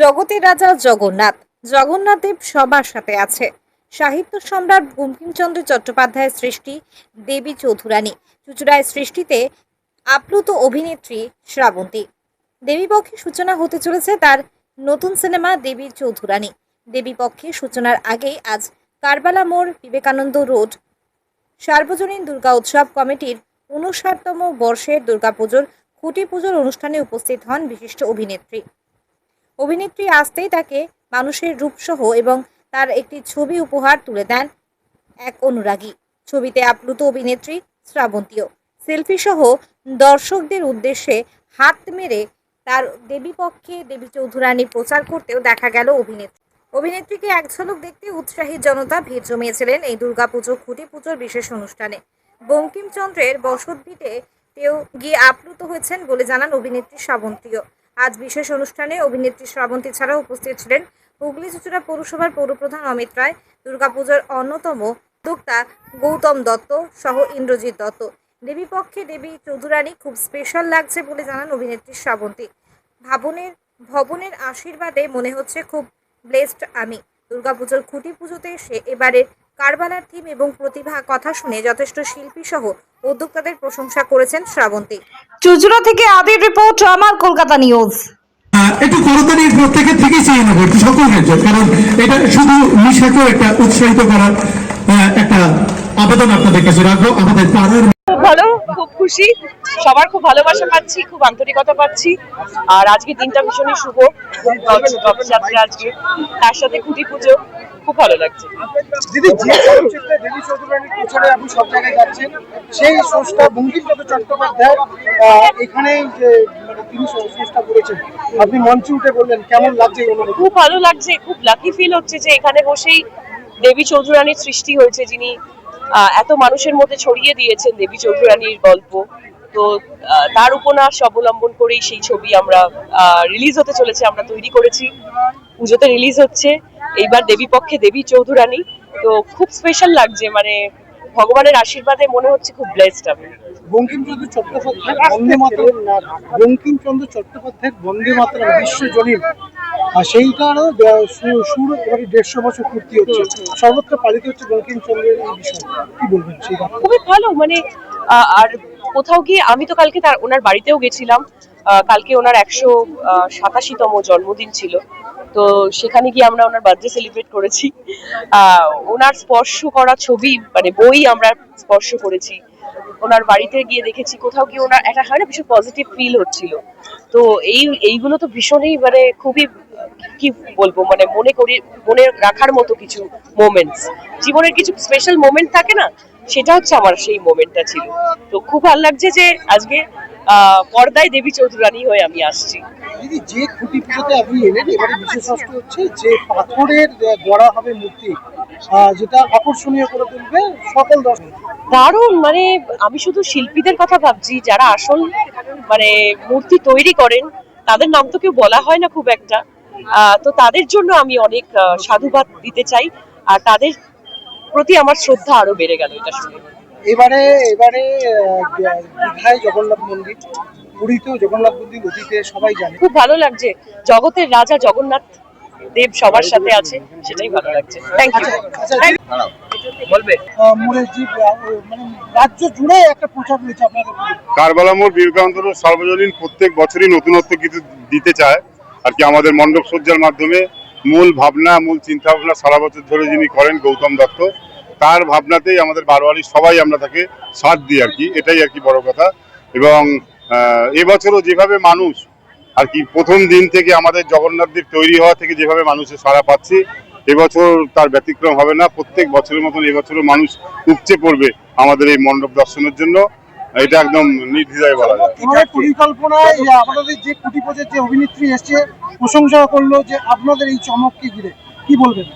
জগতের রাজা জগন্নাথ। জগন্নাথ দেব সবার সাথে আছে। সাহিত্য সম্রাট বঙ্কিমচন্দ্র চট্টোপাধ্যায়ের সৃষ্টি দেবী চৌধুরানী। চুচুড়ায় সৃষ্টিতে আপ্লুত অভিনেত্রী শ্রাবন্তী। দেবী পক্ষে সূচনা হতে চলেছে তার নতুন সিনেমা দেবী চৌধুরানী। দেবী পক্ষে সূচনার আগেই আজ কারবালা মোড়, বিবেকানন্দ রোড, সার্বজনীন দুর্গা উৎসব কমিটির উনষাটতম বর্ষের দুর্গাপুজোর খুঁটি পুজোর অনুষ্ঠানে উপস্থিত হন বিশিষ্ট অভিনেত্রী। অভিনেত্রী আসতেই তাকে মানুষের রূপসহ এবং তার একটি ছবি উপহার তুলে দেন এক অনুরাগী। ছবিতে আপ্লুত অভিনেত্রী শ্রাবন্তীও। সেলফি সহ দর্শকদের উদ্দেশ্যে হাত মেরে তার দেবী পক্ষে দেবী চৌধুরানী প্রচার করতেও দেখা গেল অভিনেত্রী। অভিনেত্রীকে এক ঝলক দেখতে উৎসাহী জনতা ভিড় জমিয়েছিলেন এই দুর্গাপুজো খুঁটি পুজোর বিশেষ অনুষ্ঠানে। বঙ্কিমচন্দ্রের বসতভিটে তেও গিয়ে আপ্লুত হয়েছেন বলে জানান অভিনেত্রী শ্রাবন্তীও। আজ বিশেষ অনুষ্ঠানে অভিনেত্রী শ্রাবন্তী ছাড়াও উপস্থিত ছিলেন হুগলি চুচুড়া পৌরসভার পৌরপ্রধান অমিত রায়, দুর্গাপুজোর অন্যতম উদ্যোক্তা গৌতম দত্ত সহ ইন্দ্রজিৎ দত্ত। দেবী পক্ষে দেবী চৌধুরানী খুব স্পেশাল লাগছে বলে জানান অভিনেত্রী শ্রাবন্তী। ভাবনের ভবনের আশীর্বাদে মনে হচ্ছে খুব ব্লেসড আমি। দুর্গাপুজোর খুঁটি পুজোতে এসে এবারের কারবালার থিম এবং প্রতিভা কথা শুনে যথেষ্ট শিল্পী সহ উদ্যোক্তাদের প্রশংসা করেছেন শ্রাবন্তী। চুচুড়া থেকে আদির রিপোর্ট আমার কলকাতা নিউজ। একটু করতালির প্রত্যেকের থেকেই চেয়ে নেব একটু সকলের জন্য কারণ এটা শুধু নিশাকেও একটা উৎসাহিত করার একটা আবেদন আপনাদের কাছে রাখব আমাদের পাড়ার ভালো খুব খুশি। সবার খুব ভালোবাসা পাচ্ছি খুব আন্তরিকতা পাচ্ছি। আর আজকে দিনটা ভীষণই শুভ রথযাত্রা আজকে তার সাথে খুঁটি পুজো খুব ভালো লাগছে। দিদি যে চলচ্চিত্রে দেবী চৌধুরানীর পেছনে আপনি সব জায়গায় যাচ্ছেন সেই স্রষ্টা বঙ্কিমচন্দ্র চট্টোপাধ্যায় এখানেই মানে তিনি স্রষ্টা করেছেন আপনি মঞ্চে উঠে বললেন কেমন লাগছে খুব ভালো লাগছে খুব লাকি ফিল হচ্ছে যে এখানে বসেই দেবী চৌধুরানীর সৃষ্টি হয়েছে যিনি আহ, এত মানুষের মধ্যে ছড়িয়ে দিয়েছেন দেবী চৌধুরানীর গল্প। তো তার উপন্যাস অবলম্বন করেই সেই ছবি আমরা রিলিজ হতে চলেছে আমরা তৈরি করেছি। পুজোতে রিলিজ হচ্ছে। এইবার দেবী পক্ষে দেবী চৌধুরানী। তো খুব স্পেশাল লাগছে মানে ভগবানের আশীর্বাদে মনে হচ্ছে খুব ব্লেসড আমি। বঙ্কিমচন্দ্র চট্টোপাধ্যায় বন্দে মাতরম বঙ্কিমচন্দ্র চট্টোপাধ্যায়ের বন্দে মাতরম বিশ্বজনীন আর সেইটারও আহ, সুর এবারে দেড়শো বছর পূর্তি হচ্ছে। সর্বত্র পালিত হচ্ছে বঙ্কিমচন্দ্রের এই বিষয়। কি বলবেন সেই খুবই ভালো মানে আর কোথাও গিয়ে আমি তো কালকে তার, ওনার বাড়িতেও গেছিলাম। কালকে ওনার একশো সাতাশিতম জন্মদিন ছিল। তো সেখানে গিয়ে আমরা ওনার বার্থডে সেলিব্রেট করেছি। ওনার স্পর্শ করা ছবি মানে বই আমরা স্পর্শ করেছি। ওনার বাড়িতে গিয়ে দেখেছি, কোথাও গিয়ে ওনার একটা, হয় না, ভীষণ পজিটিভ ফিল হচ্ছিল। তো এই, এইগুলো তো ভীষণই মানে খুবই, কি বলব মানে মনে করি, মনে রাখার মতো কিছু মোমেন্টস জীবনের কিছু স্পেশাল মোমেন্ট থাকে না? সেটা হচ্ছে আমার সেই মোমেন্টটা ছিল। তো খুব ভালো লাগছে যে আজকে পর্দায় দেবী চৌধুরানী হয়ে আমি আসছি। দিদি যে খুঁটি পুজোতে আপনি এলেন এবারে বিশেষত্ব হচ্ছে যে পাথরের গড়া হবে মূর্তি যেটা আকর্ষণীয় করে তুলবে সকল দর্শক। দারুণ! মানে আমি শুধু শিল্পীদের কথা ভাবছি যারা আসল মানে মূর্তি তৈরি করেন তাদের নাম তো কেউ বলা হয় না খুব একটা। তো তাদের জন্য আমি অনেক সাধুবাদ দিতে চাই। আর তাদের প্রতি আমার শ্রদ্ধা আরও বেড়ে গেল এটা শুনে। এবারে এবারে দীঘায় জগন্নাথ মন্দির পুরীতেও জগন্নাথ মন্দির অতীতে সবাই জানে। খুব ভালো লাগছে জগতের রাজা জগন্নাথ দেব সবার সাথে আছে সেটাই ভালো লাগছে। থ্যাংক ইউ বলবে? আহ, মানে যে আহ, মানে রাজ্য জুড়ে একটা প্রচার রয়েছে আপনাদের কারবালা মোড় বিবেকানন্দ রোড সার্বজনীন প্রত্যেক বছরই নতুনত্ব কিছু দিতে চায় আর কি আমাদের মণ্ডপ সজ্জার মাধ্যমে। মূল ভাবনা, মূল চিন্তা ভাবনা সারা বছর ধরে যিনি করেন গৌতম দত্ত, তার ভাবনাতেই আমাদের বারোয়ারি সবাই আমরা তাকে সাথ দিই আর কি। এটাই আর কি বড় কথা। এবং এবছরও যেভাবে মানুষ আর কি প্রথম দিন থেকে আমাদের জগন্নাথ দেব তৈরি হওয়া থেকে যেভাবে মানুষের সারা পাচ্ছি, এবছর তার ব্যতিক্রম হবে না। প্রত্যেক বছরের মতন এবছরও মানুষ উপচে পড়বে আমাদের এই মণ্ডপ দর্শনের জন্য। এটা একদম নির্দ্বিধায় বলা যায়। এবারে পরিকল্পনায় আপনাদের যে কুটিপথের যে অভিনেত্রী এসছে প্রশংসা করল যে আপনাদের এই চমককে ঘিরে। কি বলবেন?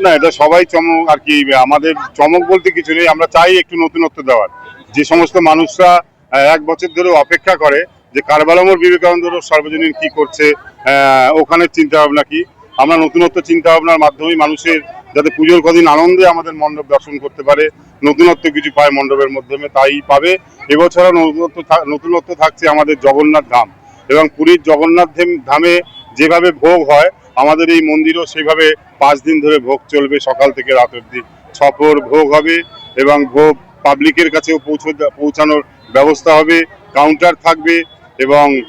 না এটা সবাই চমক আর কি আমাদের চমক বলতে কিছু নেই। আমরা চাই একটু নতুনত্ব দেওয়ার। যে সমস্ত মানুষরা এক বছর ধরে অপেক্ষা করে যে কারবালামোর বিবেকানন্দ সর্বজনীন কি করছে আহ, ওখানের চিন্তা ভাবনা কি? আমরা নতুনত্ব চিন্তা ভাবনার মাধ্যমে মানুষের যাতে পুজোর কদিন আনন্দে আমাদের মণ্ডপ দর্শন করতে পারে। নতুনত্ব কিছু পায় মণ্ডপের মাধ্যমে, তাই পাবে। এবছরও নতুনত্ব নতুনত্ব থাকছে আমাদের জগন্নাথ ধাম। এবং পুরীর জগন্নাথ ধাম- যেভাবে ভোগ হয়, আমাদের এই মন্দিরও সেভাবে পাঁচ দিন ধরে ভোগ চলবে সকাল থেকে রাত অবধি। ছপর ভোগ হবে এবং ভোগ পাবলিকের কাছেও পৌঁছে পৌঁছানোর ব্যবস্থা হবে কাউন্টার থাকবে এবং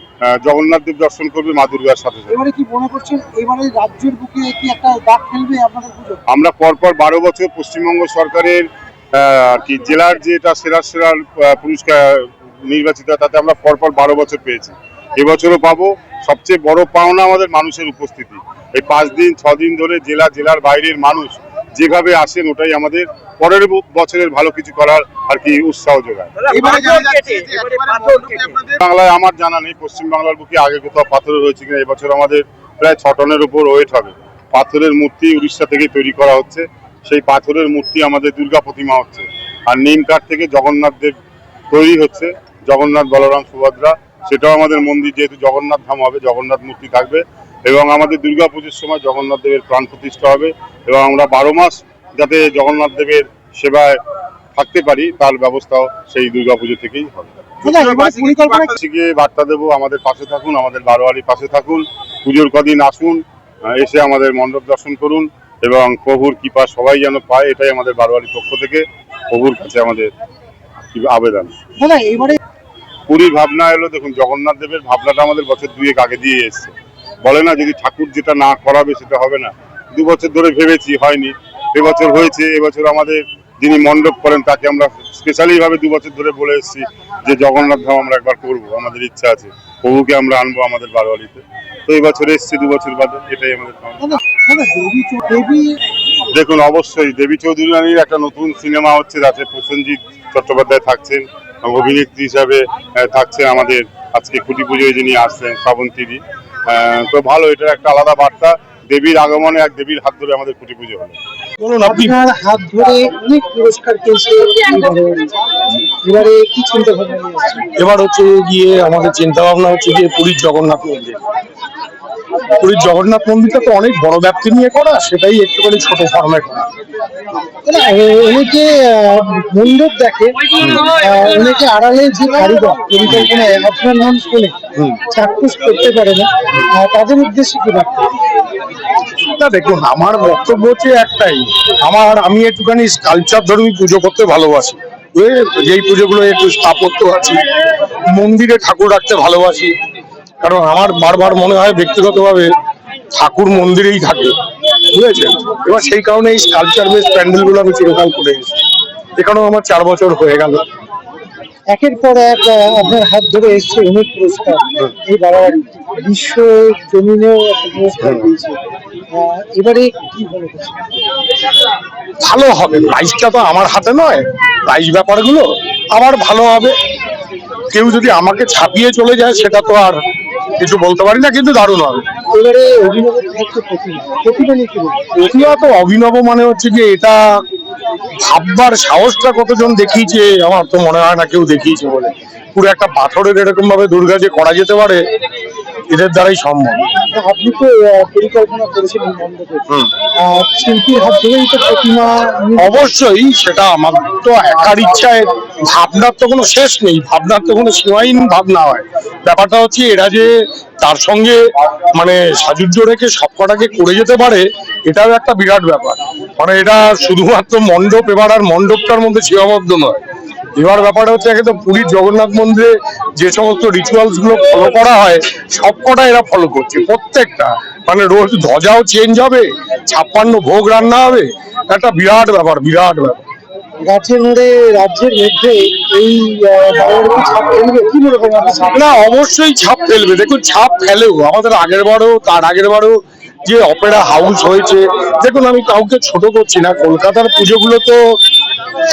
জগন্নাথ দেব দর্শন করবে মা দুর্গার সাথে সাথে। এবারে কি মনে করছেন এবারে রাজ্যের বুকে কি একটা দাগ ফেলবে আপনাদের পুজো আমরা পরপর বারো বছর পশ্চিমবঙ্গ সরকারের আর কি জেলার যেটা সেরা সেরা পুরস্কার নির্বাচিত তাতে আমরা পরপর বারো বছর পেয়েছি। এবছরও পাবো। সবচেয়ে বড় পাওনা আমাদের মানুষের উপস্থিতি। এই পাঁচ দিন ছ দিন ধরে জেলা জেলার বাইরের মানুষ যেভাবে আসেন ওটাই আমাদের পরের বছরের ভালো কিছু করার আর কি উৎসাহ যোগায়। বাংলায় আমার জানা নেই পশ্চিম বাংলার বুকে আগে কোথাও পাথর হয়েছে কিনা এবছর আমাদের প্রায় ছ টনের উপর ওয়েট হবে। পাথরের মূর্তি উড়িষ্যা থেকে তৈরি করা হচ্ছে সেই পাথরের মূর্তি আমাদের দুর্গা প্রতিমা হচ্ছে। আর নিম কাঠ থেকে জগন্নাথ দেব তৈরি হচ্ছে জগন্নাথ বলরাম সুভদ্রা। সেটাও আমাদের মন্দির যেহেতু জগন্নাথ ধাম হবে জগন্নাথ মূর্তি থাকবে। এবং আমাদের দুর্গা পুজোর সময় জগন্নাথ দেবের প্রাণ প্রতিষ্ঠা হবে এবং আমরা বারো মাস যাতে জগন্নাথ দেবের সেবায় থাকতে পারি তার ব্যবস্থাও সেই দুর্গা পুজো থেকেই হবে। বার্তা দেবো আমাদের পাশে থাকুন আমাদের বারোয়ারির পাশে থাকুন পুজোর কদিন আসুন এসে আমাদের মণ্ডপ দর্শন করুন এবং প্রভুর কৃপা সবাই যেন পায় এটাই আমাদের বারোয়ারির পক্ষ থেকে প্রভুর কাছে আমাদের আবেদন। পুরীর ভাবনা এলো দেখুন জগন্নাথ দেবের ভাবনাটা আমাদের বছর দুয়েক আগে দিয়ে এসছে। বলে না যদি ঠাকুর যেটা না করাবে সেটা হবে না। দু বছর ধরে ভেবেছি হয়নি। এবছর হয়েছে এবছর আমাদের যিনি মণ্ডপ করেন তাকে আমরা স্পেশালি ভাবে দু বছর ধরে বলে এসেছি যে জগন্নাথ ধাম আমরা একবার করব আমাদের ইচ্ছা আছে। প্রভুকে আমরা আনব আমাদের বারোয়ারিতে তো এই বছর এসছি দু বছর বাদে এটাই আমাদের চৌ- দেবী দেখুন অবশ্যই দেবী চৌধুরী রানীর একটা নতুন সিনেমা হচ্ছে যাতে প্রসেনজিৎ চট্টোপাধ্যায় থাকছেন অভিনেত্রী হিসাবে থাকছেন আমাদের আজকে খুঁটি পুজোয় যিনি আসছেন শ্রাবন্তীদি আহ, তো ভালো এটার একটা আলাদা বার্তা। দেবীর আগমনে এক দেবীর হাত ধরে আমাদের কুটি পুজো হলো। বলুন আপনি। হাত ধরে অনেক পুরস্কার পেয়েছে এবারে। কি চিন্তা ভাবনা এবার হচ্ছে গিয়ে আমাদের চিন্তা ভাবনা হচ্ছে গিয়ে পুরীর জগন্নাথ মন্দির। পুরীর জগন্নাথ মন্দিরটা তো অনেক বড় ব্যাপ্তি নিয়ে করা সেটাই একটুখানি ছোট ফর্মে করা মণ্ডপ দেখে অনেকে আড়ালে যে কারিগর পরিকল্পনায় আপনার নাম শুনে চাক্ষুষ করতে পারে না তাদের উদ্দেশ্যে কি বার্তা না দেখুন আমার বক্তব্য হচ্ছে একটাই। আমার আমি একটুখানি কালচার ধর্মী পুজো করতে ভালোবাসি। যেই পুজোগুলো একটু স্থাপত্য আছে মন্দিরে ঠাকুর রাখতে ভালোবাসি। কারণ আমার বারবার মনে হয় ব্যক্তিগতভাবে ঠাকুর মন্দিরেই থাকে। বুঝেছেন এবার সেই কারণে এই কালচার বেস প্যান্ডেলগুলো আমি চিরকাল করে এসেছি। এখানেও আমার চার বছর হয়ে গেল। একের পর এক আপনার হাত ধরে এসছে অনেক পুরস্কার। এই বাড়াবাড়ি বিশ্ব জমিনেও একটা পুরস্কার এবারে কি মনে ভালো হবে। প্রাইসটা তো আমার হাতে নয়। প্রাইস ব্যাপারগুলো আবার ভালো হবে। কেউ যদি আমাকে ছাপিয়ে চলে যায় সেটা তো আর কিছু বলতে পারি না কিন্তু দারুণ হবে। অভিনব তো অভিনব মানে হচ্ছে যে এটা ভাববার সাহসটা কতজন দেখিয়েছে, আমার তো মনে হয় না কেউ দেখিয়েছে বলে। পুরো একটা পাথরের এরকম ভাবে দুর্গা যে করা যেতে পারে এদের দ্বারাই সম্ভব। আপনি তো পরিকল্পনা শিল্পীর হাত ধরেই তো প্রতিমা অবশ্যই সেটা আমার তো একার ইচ্ছায় ভাবনার তো কোনো শেষ নেই ভাবনার তো কোনো সীমাহীন ভাবনা হয়। ব্যাপারটা হচ্ছে এরা যে তার সঙ্গে মানে সাজুজ্য রেখে সবকটাকে করে যেতে পারে এটাও একটা বিরাট ব্যাপার। মানে এটা শুধুমাত্র মণ্ডপ এবার আর মণ্ডপটার মধ্যে সীমাবদ্ধ নয়। এবার ব্যাপারটা হচ্ছে একদম পুরীর জগন্নাথ মন্দিরে যে সমস্ত রিচুয়ালসগুলো ফলো করা হয় সবকটা এরা ফলো করছে প্রত্যেকটা। মানে রোজ ধ্বজাও চেঞ্জ হবে ছাপ্পান্ন ভোগ রান্না হবে একটা বিরাট ব্যাপার বিরাট ব্যাপার। না অবশ্যই ছাপ ফেলবে। দেখুন ছাপ ফেলেও আমাদের আগের বারও তার আগের বারও যে অপেরা হাউস হয়েছে দেখুন আমি কাউকে ছোট করছি না কলকাতার পুজোগুলো তো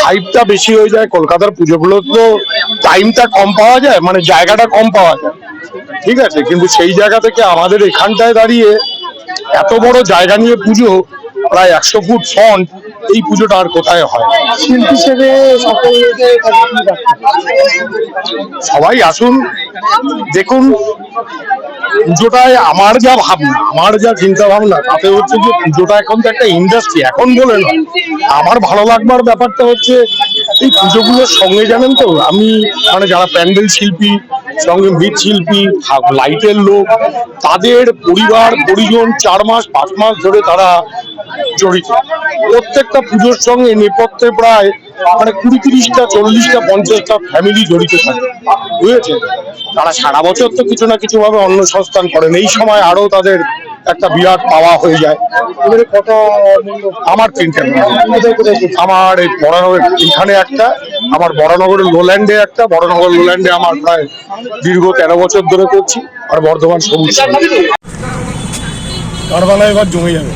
হাইপটা বেশি হয়ে যায়, কলকাতার পুজোগুলো তো টাইমটা কম পাওয়া যায় মানে জায়গাটা কম পাওয়া যায় ঠিক আছে, কিন্তু সেই জায়গা থেকে আমাদের এখানটায় দাঁড়িয়ে এত বড় জায়গা নিয়ে পুজো, প্রায় একশো ফুট ফ্রন্ট এই পুজোটা আর কোথায় হয় হিসেবে? সবাই আসুন, দেখুন পুজোটায় আমার যা ভাবনা, আমার যা চিন্তা ভাবনা তাতে হচ্ছে যে পুজোটা এখন তো একটা ইন্ডাস্ট্রি এখন বলে না। আমার ভালো লাগবার ব্যাপারটা হচ্ছে, এই পুজোগুলোর সঙ্গে জানেন তো, আমি মানে যারা প্যান্ডেল শিল্পী সঙ্গে মৃৎশিল্পী লাইটের লোক, তাদের পরিবার, পরিজন চার মাস, পাঁচ মাস ধরে তারা জড়িত। প্রত্যেকটা পুজোর সঙ্গে নেপথ্যে প্রায় মানে কুড়ি তিরিশটা, চল্লিশটা, পঞ্চাশটা ফ্যামিলি জড়িত থাকে। বুঝেছে তারা সারা বছর তো কিছু না কিছু ভাবে অন্ন সংস্থান করেন। এই সময় আরও তাদের একটা বিরাট পাওয়া হয়ে যায়। আমার তিনটে আমার এই বড়নগর এখানে একটা আমার বড়নগরের লোল্যান্ডে একটা বড়নগর লোল্যান্ডে আমার প্রায় দীর্ঘ তেরো বছর ধরে করছি আর বর্ধমান সবুজ কারবালা এবার জমে যাবে।